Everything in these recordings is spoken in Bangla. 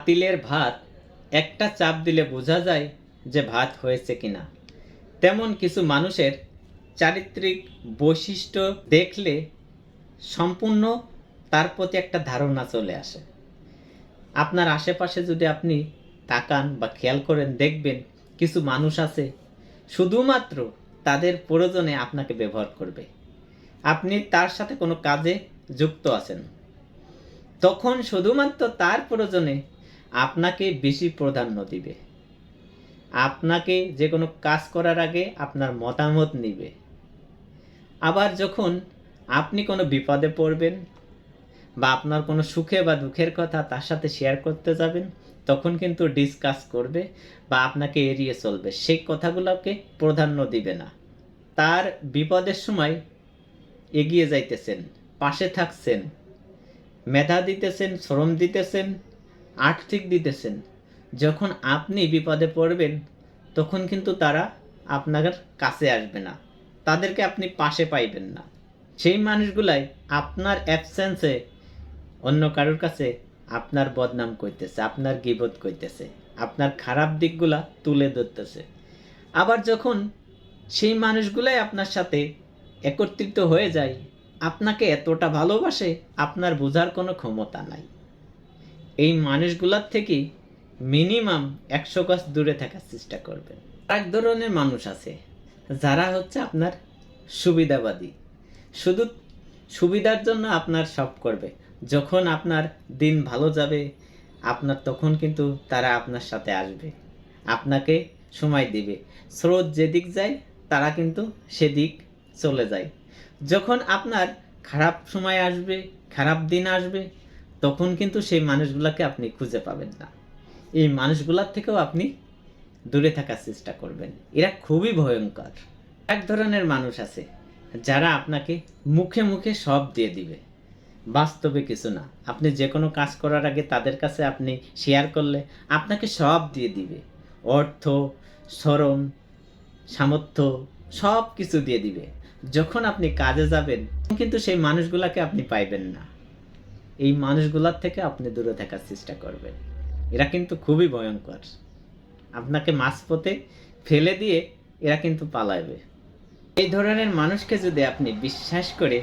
পাতিলের ভাত, একটা চাপ দিলে বোঝা যায় যে ভাত হয়েছে কিনা। তেমন কিছু মানুষের চারিত্রিক বৈশিষ্ট্য দেখলে সম্পূর্ণ তার প্রতি একটা ধারণা চলে আসে। আপনার আশেপাশে যদি আপনি তাকান বা খেয়াল করেন, দেখবেন কিছু মানুষ আছে, শুধুমাত্র তাদের প্রয়োজনে আপনাকে ব্যবহার করবে। আপনি তার সাথে কোনো কাজে যুক্ত আছেন। তখন শুধুমাত্র তার প্রয়োজনে আপনাকে বেশি প্রাধান্য দিবে। আপনাকে যে কোনো কাজ করার আগে আপনার মতামত নিবে। আবার যখন আপনি কোনো বিপদে পড়বেন বা আপনার কোনো সুখে বা দুঃখের কথা তার সাথে শেয়ার করতে যাবেন, তখন কিন্তু ডিসকাস করবে বা আপনাকে এড়িয়ে চলবে। সেই কথাগুলোকে প্রাধান্য দিবে না। তার বিপদের সময় এগিয়ে যাইতেছেন, পাশে থাকছেন, মেধা দিতেছেন, শ্রম দিতেছেন আর্থিক দিতেছেন। যখন আপনি বিপদে পড়বেন, তখন কিন্তু তারা আপনার কাছে আসবে না। তাদেরকে আপনি পাশে পাইবেন না। সেই মানুষগুলাই আপনার অ্যাবসেন্সে অন্য কারোর কাছে আপনার বদনাম করতেছে, আপনার গিবত করতেছে, আপনার খারাপ দিকগুলা তুলে ধরতেছে। আবার যখন সেই মানুষগুলাই আপনার সাথে একত্রিত হয়ে যায়, আপনাকে এতটা ভালোবাসে, আপনার বোঝার কোনো ক্ষমতা নাই। এই মানুষগুলার থেকে মিনিমাম একশো গাছ দূরে থাকার চেষ্টা করবেন। এক ধরনের মানুষ আছে, যারা হচ্ছে আপনার সুবিধাবাদী। শুধু সুবিধার জন্য আপনার সব করবে। যখন আপনার দিন ভালো যাবে, আপনার তখন কিন্তু তারা আপনার সাথে আসবে, আপনাকে সময় দিবে। স্রোত যেদিক যায়, তারা কিন্তু সেদিক চলে যায়। যখন আপনার খারাপ সময় আসবে, খারাপ দিন আসবে তখন কিন্তু সেই মানুষগুলোকে আপনি খুঁজে পাবেন না। এই মানুষগুলোর থেকেও আপনি দূরে থাকার চেষ্টা করবেন। এরা খুবই ভয়ঙ্কর। এক ধরনের মানুষ আছে, যারা আপনাকে মুখে মুখে সব দিয়ে দিবে। বাস্তবে কিছু না। আপনি যে কোনো কাজ করার আগে তাদের কাছে আপনি শেয়ার করলে আপনাকে সব দিয়ে দিবে। অর্থ, শ্রম, সামর্থ্য সব কিছু দিয়ে দিবে। যখন আপনি কাজে যাবেন কিন্তু সেই মানুষগুলাকে আপনি পাইবেন না। এই মানুষগুলার থেকে আপনি দূরে থাকার চেষ্টা করবেন। এরা কিন্তু খুবই ভয়ঙ্কর। আপনাকে মাঝপথে ফেলে দিয়ে এরা কিন্তু পালাবে এই ধরনের মানুষকে যদি আপনি বিশ্বাস করে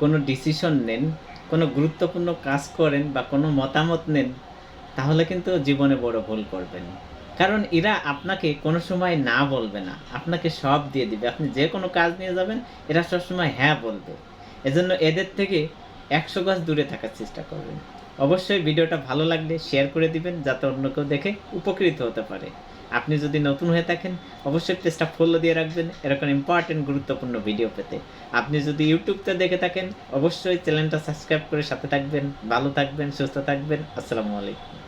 কোনো ডিসিশন নেন, কোনো গুরুত্বপূর্ণ কাজ করেন বা কোনো মতামত নেন, তাহলে কিন্তু জীবনে বড় ভুল করবেন। কারণ এরা আপনাকে কোনো সময় না বলবে না। আপনাকে সব দিয়ে দিবে। আপনি যে কোনো কাজ নিয়ে যাবেন, এরা সবসময় হ্যাঁ বলবে। এজন্য এদের থেকে একশো গাছ দূরে থাকার চেষ্টা করবেন। অবশ্যই ভিডিওটা ভালো লাগলে শেয়ার করে দিবেন, যাতে অন্য কেউ দেখে উপকৃত হতে পারে। আপনি যদি নতুন হয়ে থাকেন, অবশ্যই পেজটা ফলো দিয়ে রাখবেন। এরকম ইম্পর্টেন্ট গুরুত্বপূর্ণ ভিডিও পেতে। আপনি যদি ইউটিউবটা দেখে থাকেন, অবশ্যই চ্যানেলটা সাবস্ক্রাইব করে সাথে থাকবেন, ভালো থাকবেন, সুস্থ থাকবেন। আসসালামু আলাইকুম।